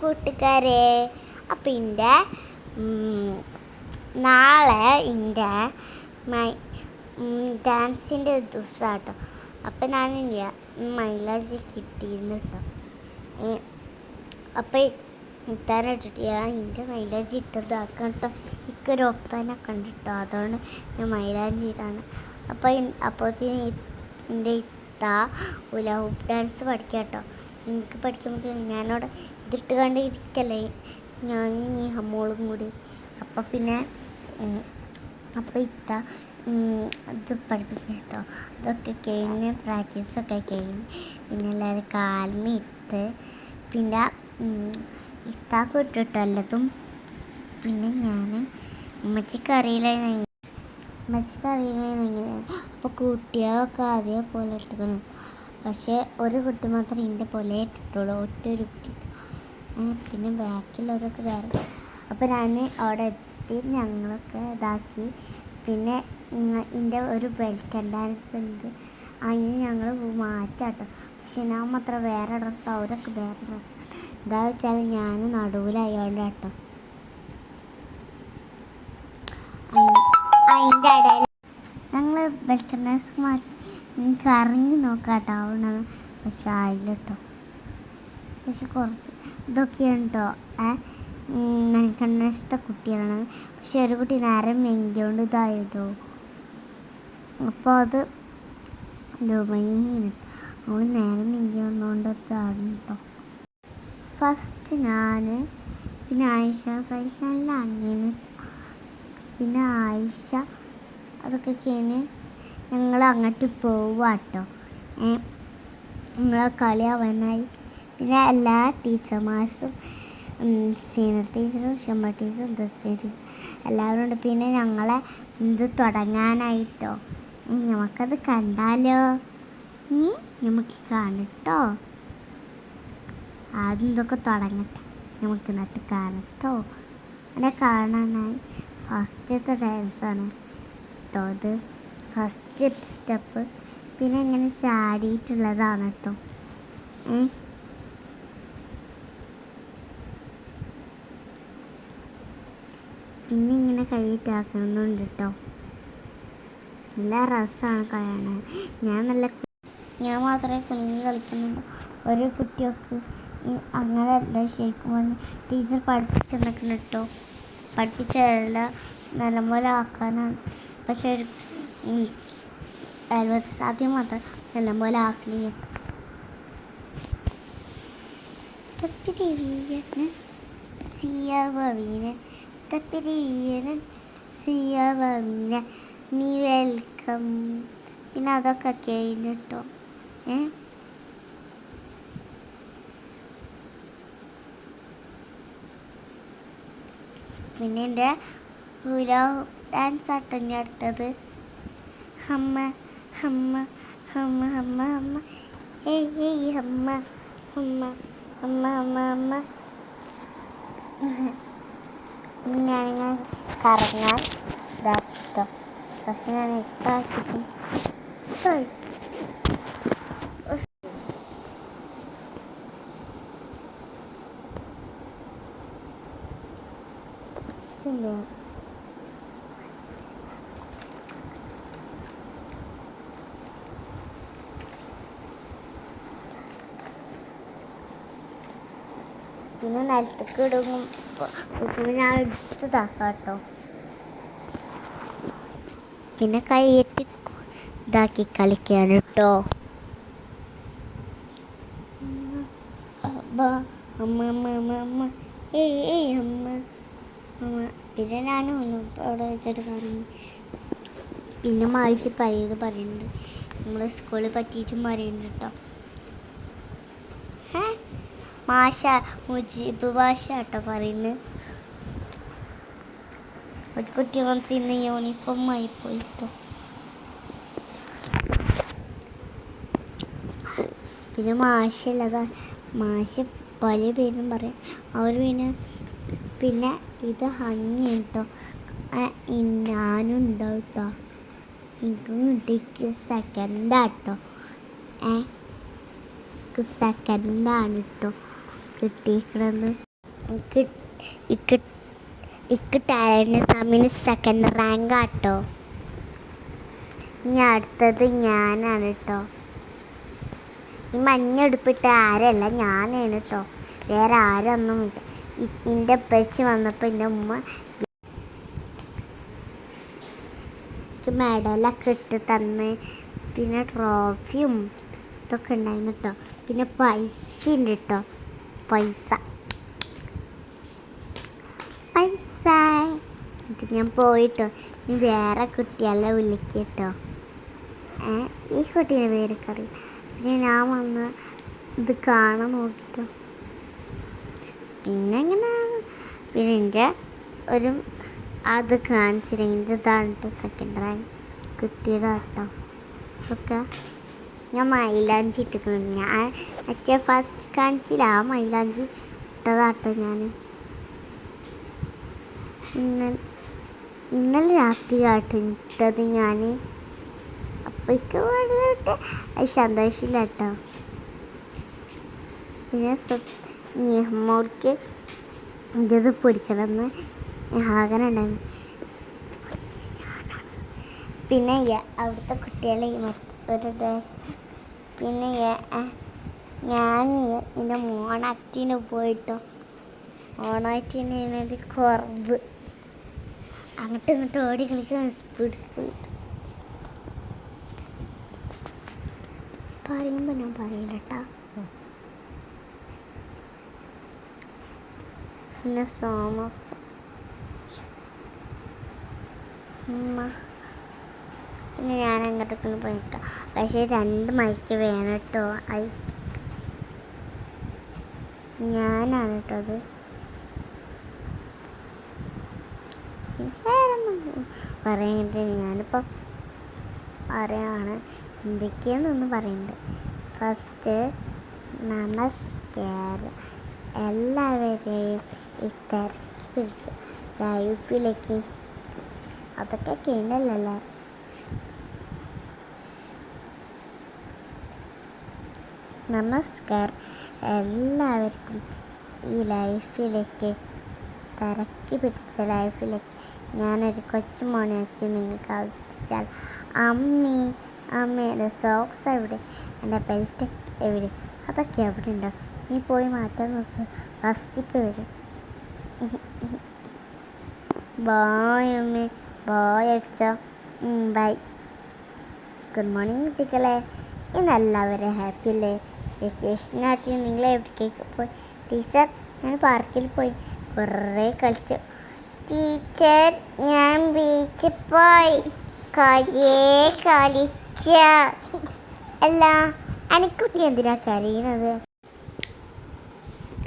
കൂട്ടുകാരെ. അപ്പം എന്റെ നാളെ എന്റെ മൈ ഡാൻസിന്റെ ദിവസമാട്ടോ അപ്പം ഞാൻ ഇല്ല മൈലാജി കിട്ടിയിരുന്നു കേട്ടോ അപ്പം ഇട്ടാനിട്ടിട്ട് ഞാൻ എന്റെ മൈലാജി ഇട്ടതാക്കാം കേട്ടോ എനിക്കൊരു ഒപ്പനൊക്കെ ഉണ്ട് കേട്ടോ അതുകൊണ്ട് ഞാൻ മൈലാജി ഇട്ടാണ് അപ്പോൾ അപ്പോഴത്തേന് എന്റെ ഇത്ത ഉലഹൂപ്പ് ഡാൻസ് പഠിക്കാം കേട്ടോ എനിക്ക് പഠിക്കുമ്പോൾ ഞാനവിടെ ഇതിട്ട് കണ്ട് ഇരിക്കല്ലേ ഞാൻ ഈ ഹമ്മോളും കൂടി. അപ്പം പിന്നെ അപ്പം ഇത്ത അത് പഠിപ്പിക്കാം കേട്ടോ. അതൊക്കെ കഴിഞ്ഞ് പ്രാക്ടീസൊക്കെ കഴിഞ്ഞ് പിന്നെ എല്ലാവരും കാൽമിട്ട് പിന്നെ ഇത്താക്ക് ഇട്ടിട്ടല്ലതും പിന്നെ ഞാൻ ഉമ്മച്ചിക്ക് അറിയില്ലായിരുന്നെങ്കിൽ ഉമ്മച്ചിക്ക് അറിയില്ല എങ്ങനെ അപ്പോൾ കുട്ടികളൊക്കെ അതേപോലെ ഇട്ടിക്കണം പക്ഷേ ഒരു കുട്ടി മാത്രം എന്റെ പോലെ ഇട്ടിട്ടുള്ളൂ. ഒറ്റ ഒരു കുട്ടി. പിന്നെ ബാക്കിയുള്ളവരൊക്കെ വേറെ. അപ്പോൾ ഞാൻ അവിടെ എത്തി ഞങ്ങളൊക്കെ ഇതാക്കി. പിന്നെ എന്റെ ഒരു വെൽക്കം ഡാൻസ് ഉണ്ട്. അതിന് ഞങ്ങൾ മാറ്റാട്ടോ. പക്ഷെ ഞാൻ മാത്രം വേറെ ഡ്രസ്സ് അവരൊക്കെ വേറെ ഡ്രസ്സ് എന്താ വെച്ചാൽ ഞാൻ നടുവിലായോണ്ട് കേട്ടോ അതിന്റെ ഇടയിൽ ഞങ്ങൾ വെൽക്കം ഡാൻസ് മാറ്റി. നിങ്ങൾക്ക് ഇറങ്ങി കേട്ടോ അവിടെ പക്ഷെ ആയില്ല കേട്ടോ പക്ഷെ കുറച്ച് ഇതൊക്കെയാണ് കേട്ടോ ഡാൻസത്തെ കുട്ടികളാണ് പക്ഷെ ഒരു കുട്ടി നേരം വെങ്കിയോണ്ട് ഇതായിട്ടോ? അപ്പോൾ അത് ലുമയാണ് അവൾ നേരം വെങ്കി വന്നുകൊണ്ട് ഇതാണ് കേട്ടോ ഫസ്റ്റ് ഞാൻ പിന്നെ ആയിഷ ഫൈസാനിലെ അണ്ണീന് പിന്നെ ആയിഷ അതൊക്കെ കഴിഞ്ഞ് ഞങ്ങൾ അങ്ങോട്ട് പോവാട്ടോ. ഏ? നമ്മളെ കളിയാവാനായി പിന്നെ എല്ലാ ടീച്ചർമാർസും സീനിയർ ടീച്ചറും ഷമ്മ ടീച്ചറും ദസ്തി ടീച്ചറും എല്ലാവരും ഉണ്ട്. പിന്നെ ഞങ്ങളെ ഇത് തുടങ്ങാനായിട്ടോ? നമുക്കത് കണ്ടാലോ? ഇനി നമുക്ക് കാണട്ടോ? ആദ്യം ഇതൊക്കെ തുടങ്ങട്ടെ. നമുക്ക് നട്ട് കാണട്ടോ. അങ്ങനെ കാണാനായി. ഫസ്റ്റത്തെ ഡാൻസാണ് കേട്ടോ ഇത്. First step. പിന്നെ ഇങ്ങനെ ചാടിയിട്ടുള്ളതാണ് കേട്ടോ ഏ പിന്നെ ഇങ്ങനെ കൈയിട്ടാക്കണമെന്നുണ്ട് കേട്ടോ നല്ല രസമാണ് കാണാൻ ഞാൻ നല്ല ഞാൻ മാത്രമേ കുഞ്ഞു കളിക്കുന്നുള്ളൂ. ഒരു കുട്ടിയൊക്കെ അങ്ങനെ അല്ല ശരിക്കും പറഞ്ഞാൽ ടീച്ചർ പഠിപ്പിച്ചെന്നൊക്കെ കേട്ടോ പഠിപ്പിച്ചതല്ല നല്ലപോലെ ആക്കാനാണ്. പക്ഷെ ഒരു അയൽവത്ത് സാധ്യം മാത്രം നല്ലപോലെ ആക്കണേ തപ്പി വീരൻ സിയവീരൻ തപ്പിരി സിയ വന്ന നീ വെൽക്കം പിന്നെ അതൊക്കെ കഴിഞ്ഞു കേട്ടോ ഏ? പിന്നെ എന്റെ ഹുല ഡാൻസ് ആട്ടം അടുത്തത്. അമ്മ അമ്മ അമ്മ ഹമ്മ ഹമ്മ. ഏയ് ഏയ് അമ്മ അമ്മ ഹമ്മ ഹമ്മ ഹമ്മ. ഞാനിങ്ങനെ കറങ്ങാൻ ഇതാക്കിട്ടോ പക്ഷെ ഞാൻ ഇട്ടാക്കിട്ടും ചിന്തയാണ് പിന്നെ നിലത്തേക്ക് ഇടും ഞാൻ എടുത്ത് പിന്നെ കൈയിട്ട് ഇതാക്കി കളിക്കാൻ കേട്ടോ പിന്നെ ഞാൻ അവിടെ വെച്ചിട്ട് പറഞ്ഞു പിന്നെ മാവശ്യം പറയുന്നത് പറയുന്നുണ്ട്. നമ്മൾ സ്കൂളിൽ പറ്റിയിട്ടും പറയുന്നുണ്ട് കേട്ടോ മാഷ മുജീബ് ഭാഷ കേട്ടോ പറയുന്നത് ഒരു കുട്ടി വന്നിട്ട് ഇന്ന് യൂണിഫോം ആയി പോയിട്ടോ. പിന്നെ മാഷല്ലതാ. മാഷ് പല പേരും പറയും. അവർ പിന്നെ പിന്നെ ഇത് ഹഞ്ഞ കേട്ടോ ഞാനും ഉണ്ടാവും കേട്ടോ എനിക്കും കിട്ടിക്ക് സെക്കൻഡാട്ടോ ഏ? സെക്കൻഡാണ് കേട്ടോ കിട്ടിയിരിക്കണമെന്ന് എനിക്ക് ഇക്ക് ഇക്ക് ടാലന്റ് എക്സാമിന് സെക്കൻഡ് റാങ്ക് ആട്ടോ. ഇനി അടുത്തത് ഞാനാണ് കേട്ടോ ഈ മഞ്ഞെടുപ്പിട്ട് ആരല്ല ഞാനാണ് കേട്ടോ വേറെ ആരൊന്നും ഇല്ല. എന്റെ അപ്പച്ചി വന്നപ്പോൾ എന്റെ ഉമ്മ എനിക്ക് മെഡലൊക്കെ ഇട്ട് തന്ന്. പിന്നെ ട്രോഫിയും ഇതൊക്കെ ഉണ്ടായിരുന്നു കേട്ടോ പിന്നെ പൈസ ഉണ്ട് കേട്ടോ പൈസ. പൈസ. എന്നിട്ട് ഞാൻ പോയിട്ടോ. ഇനി വേറെ കുട്ടിയല്ല വിളിക്കട്ടോ. ഈ കുട്ടീന്റെ പേരൊക്കെ അറിയും? പിന്നെ ഞാൻ വന്ന് ഇത് കാണാൻ നോക്കിട്ടോ. പിന്നെ ഇങ്ങനെ പിന്നെ എന്റെ ഒരു അത് കാണിച്ചിരുന്നെങ്കിൽ ഇതാണ് കേട്ടോ സെക്കൻഡ് റാങ്ക് കിട്ടിയതാട്ടോ. ഒക്കെ. ഞാൻ മൈലാഞ്ചി ഇട്ടിട്ടുണ്ട് ഞാൻ മറ്റേ ഫസ്റ്റ് കാണിച്ചില്ല? ആ മൈലാഞ്ചി ഇട്ടതാട്ടോ ഞാൻ ഇന്ന ഇന്നലെ രാത്രി ആട്ടോ ഇട്ടത് ഞാൻ അപ്പോഴേക്കും വേണ്ടിയിട്ട് അത് സന്തോഷമില്ല കേട്ടോ പിന്നെ നിഹമ്മോൾക്ക് ഇത് പിടിക്കണമെന്ന് ആഗ്രഹം പിന്നെ അവിടുത്തെ കുട്ടികളെ മറ്റൊരു പിന്നെ ഞാൻ എന്റെ മോണാക്റ്റിന് പോയിട്ടോ. ഓണാക്റ്റിന് ഒരു കുറവ്. അങ്ങോട്ടും ഇങ്ങോട്ടും ഓടി കളിക്കാൻ സ്പീഡ് സ്പീഡ് പറയുമ്പോൾ ഞാൻ പറയില്ല കേട്ടോ പിന്നെ സോമസ്? ഉമ്മ. പിന്നെ ഞാൻ അങ്ങോട്ടൊക്കെ ഒന്ന് നിൽക്കാം പക്ഷേ രണ്ട് മൈക്ക് വേണം കേട്ടോ. ഐ ഞാനാണ് കേട്ടോ അത്. വേറൊന്നും പറയുന്നുണ്ട് ഞാനിപ്പോൾ പറയാണ്. എന്തൊക്കെയാണെന്നൊന്ന് പറയുന്നുണ്ട് ഫസ്റ്റ് നമസ്കാരം. എല്ലാവരെയും ഇത്തരക്ക് തിരക്കി പിടിച്ച് ലൈഫിലേക്ക് അതൊക്കെ കഴിഞ്ഞല്ലേ? നമസ്കാരം എല്ലാവർക്കും ഈ ലൈഫിലേക്ക് തിരക്കി പിടിച്ച ലൈഫിലേക്ക് ഞാനൊരു കൊച്ചുമോനെ വെച്ച് നിങ്ങൾക്ക് അവതരിച്ചാൽ അമ്മി അമ്മയുടെ സോക്സ് എവിടെ? എന്റെ ബെൽറ്റ് എവിടെ? അതൊക്കെ എവിടെ ഉണ്ടോ? നീ പോയി മാറ്റാൻ നോക്ക്. ഫസ്റ്റിപ്പ് വരും. ബായ് അമ്മേ. ബായ് അച്ഛ. ബൈ ഗുഡ് മോർണിംഗ് കുട്ടികളെ. ഇന്ന് എല്ലാവരും ഹാപ്പി അല്ലേ? വെക്കേഷനായിട്ട് നിങ്ങൾ എവിടേക്ക് പോയി? ടീച്ചർ ഞാൻ പാർക്കിൽ പോയി. കുറേ കളിച്ചു. ടീച്ചർ ഞാൻ ബീച്ചിൽ പോയി. കുറേ കളിച്ച. അല്ല അനക്കുട്ടി എന്തിനാ കരയുന്നത്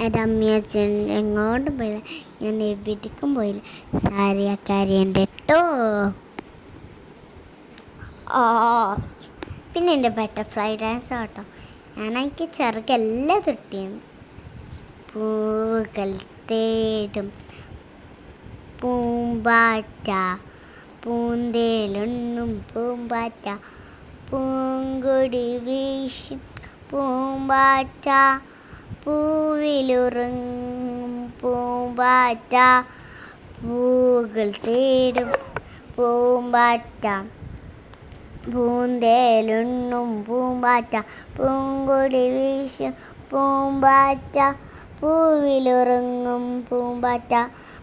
എന്റെ അമ്മയച്ഛൻ എങ്ങോട്ടും പോയില്ല. ഞാൻ എവിടേക്കും പോയില്ല. സാരിയ കരയുണ്ട് കേട്ടോ ഓ പിന്നെ എന്റെ ബട്ടർഫ്ലൈ ഡാൻസ് ആട്ടോ. ഞാൻ എനിക്ക് ചെറുക്കെല്ലാം കിട്ടിയെന്ന്. പൂവുകൾ തേടും. പൂമ്പാറ്റ പൂന്തേലുണ്ണും പൂമ്പാറ്റ. പൂങ്കൊടി വീശും. പൂമ്പാറ്റ പൂവിലുറങ്ങും. പൂമ്പാറ്റ പൂകൾ തേടും. പൂമ്പാറ്റ. പൂന്തേലുണ്ണും പൂമ്പാറ്റ പൂങ്കൊടി വീശും പൂമ്പാറ്റ പൂവിലുറങ്ങും പൂമ്പാറ്റ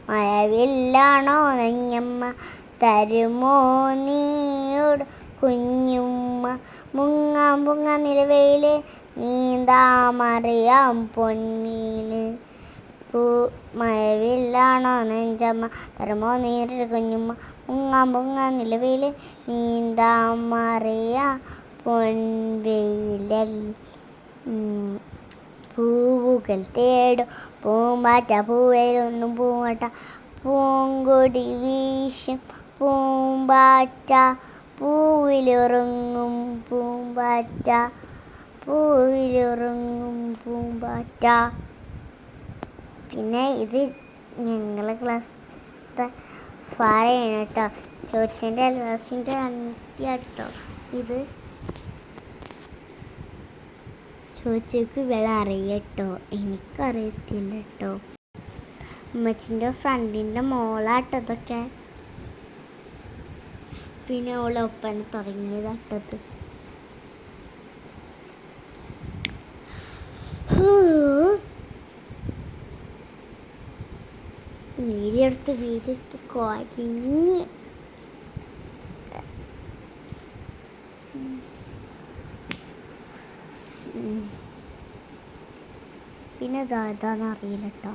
മഴവില്ലാണോ നഞ്ഞമ്മ? തരുമോ നീയോട് കുഞ്ഞുമ്മ? മുങ്ങാം പൊങ്ങ നിലവയിൽ നീന്താമറിയാം പൊന്മീൽ പൂ മഴവില്ലാണോ നെഞ്ചമ്മ? തരുമോ നീരൊരു കുഞ്ഞുമ്മ? മുങ്ങാം നിലവിൽ നീന്താ മറിയ പൊൻവെയിലൽ. പൂവുകൾ തേടും. പൂമ്പാറ്റ പൂവേലൊന്നും പൂങ്ങട്ട പൂങ്കൊടി വീശും. പൂമ്പാറ്റ പൂവിലുറങ്ങും. പൂമ്പാറ്റ പൂവിലുറങ്ങും. പൂമ്പാറ്റ. പിന്നെ ഇത് ഞങ്ങളെ ക്ലാസ്സിലത്തെ ഫാറയാണ് കേട്ടോ. ചോച്ചന്റെ അൽവാസിന്റെ അന്ത്യട്ടോ ഇത് ചോദിച്ചേക്ക് വിള അറിയട്ടോ. എനിക്കറിയത്തില്ല കേട്ടോ. ഉമ്മച്ചിന്റെ ഫ്രണ്ടിന്റെ മോളാട്ടതൊക്കെ പിന്നെ ഓളൊപ്പന തുടങ്ങിയതാട്ടത് വീഡിയെടുത്ത് വീഡിയെടുത്ത് കുഴങ്ങി പിന്നെ ഇതാ ഇതാന്ന് അറിയില്ല കേട്ടോ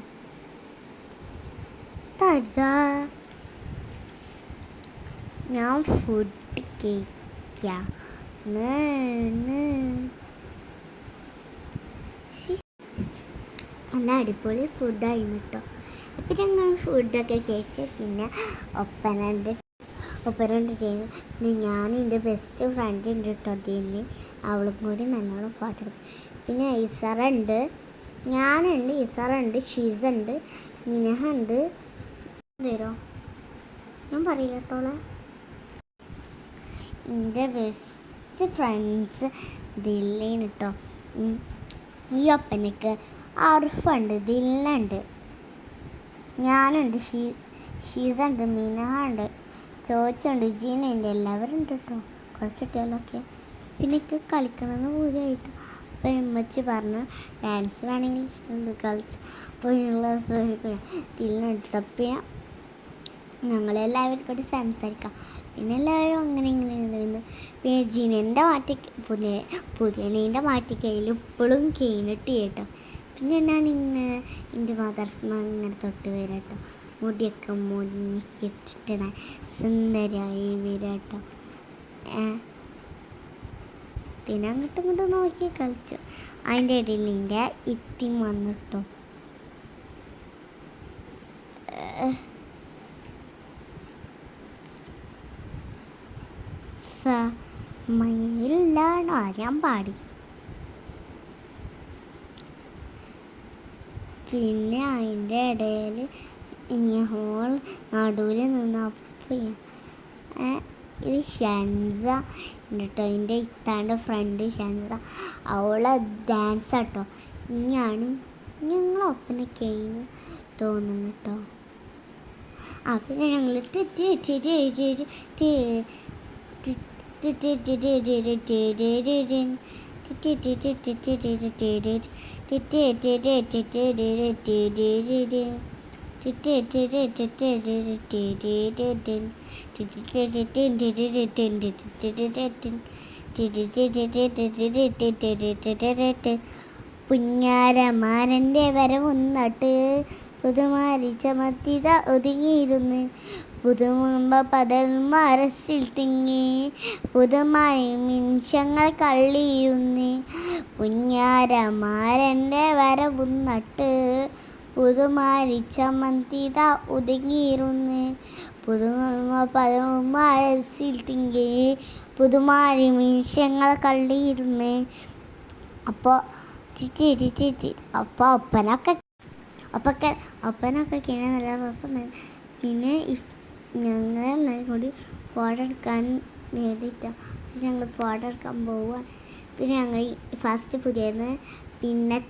ഞാൻ ഫുഡ് കഴിക്കാം. നല്ല അടിപൊളി ഫുഡായിരുന്നു കേട്ടോ അപ്പം ഞങ്ങൾ ഫുഡൊക്കെ കഴിച്ച് പിന്നെ ഒപ്പനണ്ട് ഒപ്പനണ്ട് ചെയ്തു പിന്നെ ഞാൻ എന്റെ ബെസ്റ്റ് ഫ്രണ്ട് ഉണ്ട് കേട്ടോ അതിന്. അവളും കൂടി നല്ലോണം ഫോട്ടോ എടുത്തു പിന്നെ ഐസറുണ്ട് ഞാനുണ്ട് ഇസറ ഷീസുണ്ട് മിനഹ ഉണ്ട്. തരോ ഞാൻ പറയില്ല കേട്ടോളെ എന്റെ ബെസ്റ്റ് ഫ്രണ്ട്സ് ദില്ലേന് കേട്ടോ. ഈ ഒപ്പനക്ക് അർഫുണ്ട് ദില്ലുണ്ട്. ഞാനുണ്ട്. ഷീ ഷീസ ഉണ്ട് മീന ഉണ്ട് ചോച്ചുണ്ട് ജീനുണ്ട് എല്ലാവരും ഉണ്ട് കേട്ടോ കുറച്ച് കുട്ടികളൊക്കെ പിന്നെ എനിക്ക് കളിക്കണമെന്ന് പൂതിയായിട്ട്. അപ്പോൾ ഉമ്മച്ച് പറഞ്ഞു ഡാൻസ് വേണമെങ്കിൽ ഇഷ്ടമുണ്ട് കളിച്ച് അപ്പോൾ ഞങ്ങൾ പിന്നെ ഞങ്ങളെല്ലാവരും കൂടി സംസാരിക്കാം. പിന്നെ എല്ലാവരും അങ്ങനെ ഇങ്ങനെ നിന്ന് പിന്നെ ജിനന്റെ മാറ്റി പുതിയ പുതിയനീന്റെ മാറ്റി കയ്യിൽ ഇപ്പോഴും കേട്ടോ. പിന്നെ ഞാൻ ഇന്ന് എന്റെ മദർസ്മ ഇങ്ങനെ തൊട്ട് വരാം കേട്ടോ മുടിയൊക്കെ മുടിഞ്ഞിട്ടിട്ട് ഞാൻ സുന്ദരിയായി വരാം കേട്ടോ പിന്നെ അങ്ങോട്ടും ഇങ്ങോട്ടും നോക്കി കളിച്ചു. അതിന്റെ ഇടയിൽ എന്റെ ഇത്തി വന്നിട്ടോ. സമയമില്ലാണോ ഞാൻ പാടി. പിന്നെ അതിന്റെ ഇടയിൽ ഞങ്ങൾ നടുവിൽ നിന്നപ്പോൾ ഇത് ഷൻസ കേട്ടോ എന്റെ ഇത്താന്റെ ഫ്രണ്ട് ഷൻസ അവളെ ഡാൻസ് ആട്ടോ ഇനിയാണ് ഞങ്ങളൊപ്പനൊക്കെ തോന്നുന്നു കേട്ടോ ആ പിന്നെ ഞങ്ങൾ പുഞ്ഞാരമാരന്റെ വരവുന്നട്ട് പുതുമാരി ചമത്തിത ഒതുങ്ങിയിരുന്ന്. പുതുമുമ്പ പതൽ മരസിൽ തിങ്ങി പുതുമായി നിമിഷങ്ങൾ കള്ളിയിരുന്നി. പുഞ്ഞാരമാരന്റെ വരവുന്നട്ട് പുതുമാരി ചമന്തിത ഒതുങ്ങിയിരുന്ന്. പുതുമുമ്പ പതൽ മരസിൽ തിങ്ങി പുതുമാരി മീശങ്ങൾ കള്ളിയിരുന്ന്. അപ്പോൾ ചിച്ചി ചിച്ചി ചി അപ്പോൾ ഒപ്പനൊക്കെ അപ്പൊക്കെ ഒപ്പനൊക്കെ കിണ നല്ല രസമുണ്ടായിരുന്നു. പിന്നെ ഞങ്ങൾ എല്ലാവരും കൂടി ഫോട്ടോ എടുക്കാൻ വേണ്ടിയിട്ടാണ് പക്ഷെ ഞങ്ങൾ ഫോട്ടോ എടുക്കാൻ പോവുക പിന്നെ ഞങ്ങൾ ഫസ്റ്റ് പുതിയത്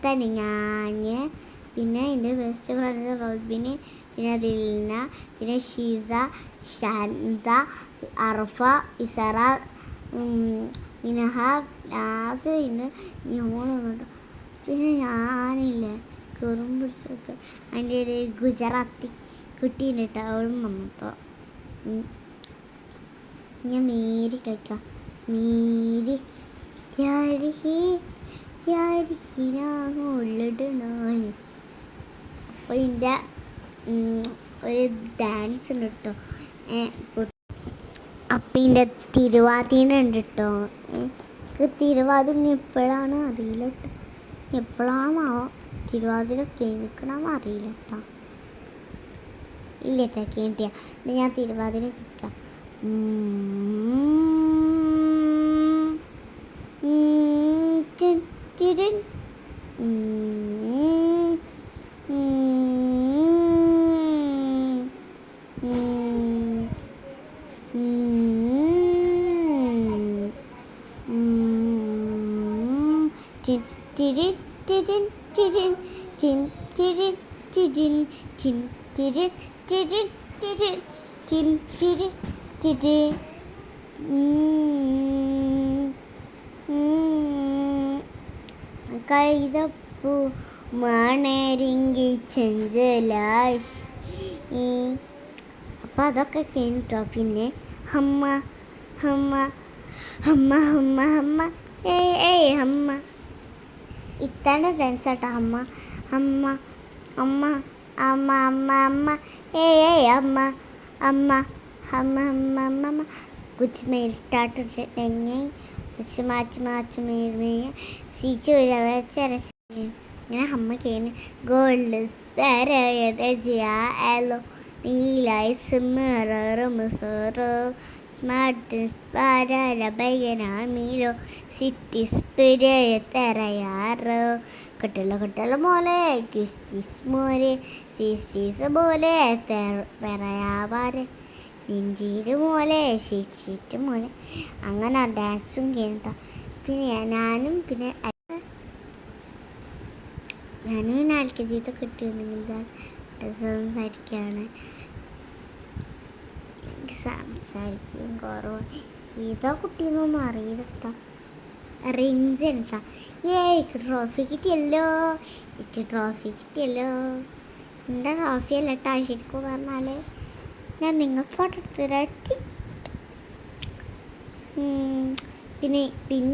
തന്നെ ഞാൻ പിന്നെ എന്റെ ബെസ്റ്റ് ഫ്രണ്ട് റോസ്ബിന് പിന്നെ ദിൽന പിന്നെ ഷീസ ഷാൻസ അർഫ ഇസറ മിനഹ ലാസ്റ്റ് പിന്നെ ഞമ്മളുണ്ട് പിന്നെ ഞാനില്ലേ കുറും പിടിച്ചൊക്കെ. അതിന്റെ ഒരു ഗുജറാത്തി കുട്ടീന്റെ കേട്ടോ അവളും വന്നിട്ടോ. ഞാൻ മേരി കളിക്കാം. മേരി ക്യാരിഹി ക്യാരിഹിനാണ് ഉള്ളിടണായി അപ്പോൾ ഇതിന്റെ ഒരു ഡാൻസ് ഉണ്ട് കേട്ടോ അപ്പം ഇതിന്റെ തിരുവാതിര ഉണ്ട് കേട്ടോ എനിക്ക് തിരുവാതിര എപ്പോഴാണ് അറിയില്ല കേട്ടോ എപ്പോഴാണോ തിരുവാതിര കേൾക്കണമെന്ന് അറിയില്ല കേട്ടോ ഇല്ല കേട്ടോ കേട്ടിയ ഞാൻ തിരുവാതിര കേൾക്കാം ടിരി ഉം. കൈതപ്പൂ മണരിങ്കി ചെഞ്ചലാശ് ഈ അപ്പം അതൊക്കെ കേട്ടോ. പിന്നെ ഹമ്മ ഹമ്മ ഹമ്മ ഹമ്മ ഹമ്മ. ഏയ് ഏയ് അമ്മ ഇത്താന്റെ സെൻസ് കേട്ടോ അമ്മ അമ്മ അമ്മ അമ്മ അമ്മ അമ്മ. ഏയ് ഏയ് അമ്മ അമ്മ. അമ്മ അമ്മ അമ്മ അമ്മ കുച്ച് മേൽട്ടാട്ട് തെങ്ങ കുച്ച് മാച്ച് മാച്ച് മേൽമേയ സീച്ചു ചരസ് ഇങ്ങനെ അമ്മ കേന് ഗോൾഡ് സ്പെരോ നീലായി സിമ്മറോ സോറോ സ്മാർട്ട് സ്പാര ബൈകനാമീലോ സിറ്റി സ്പിരയ തെറയാറോ കട്ടല കട്ടല മോലെ കിസ്റ്റിസ് മോരെ. സിസിസ് പോലെ പറയാവാറ് നെഞ്ചീര് മോലെ ശിക്ഷിട്ട് മോലെ അങ്ങനെ ഡാൻസും കേട്ടോ. പിന്നെ ഞാനും പിന്നെ ഞാനും പിന്നെ എൽ കെ കിട്ടിയിരുന്നെങ്കിൽ സംസാരിക്കുകയാണ് സംസാരിക്കും കുറവ്. ഏതോ കുട്ടീന്നൊന്നും അറിയില്ല റേഞ്ച് കേട്ടോ ഏ എനിക്ക് ട്രോഫി കിട്ടിയല്ലോ. എനിക്ക് ട്രോഫി കിട്ടിയല്ലോ. എന്റെ ട്രോഫി അല്ല കേട്ടോ ശരിക്കും പറഞ്ഞാൽ ഞാൻ നിങ്ങൾ ഫോട്ടോ എടുത്തു തരാം. പിന്നെ പിന്നെ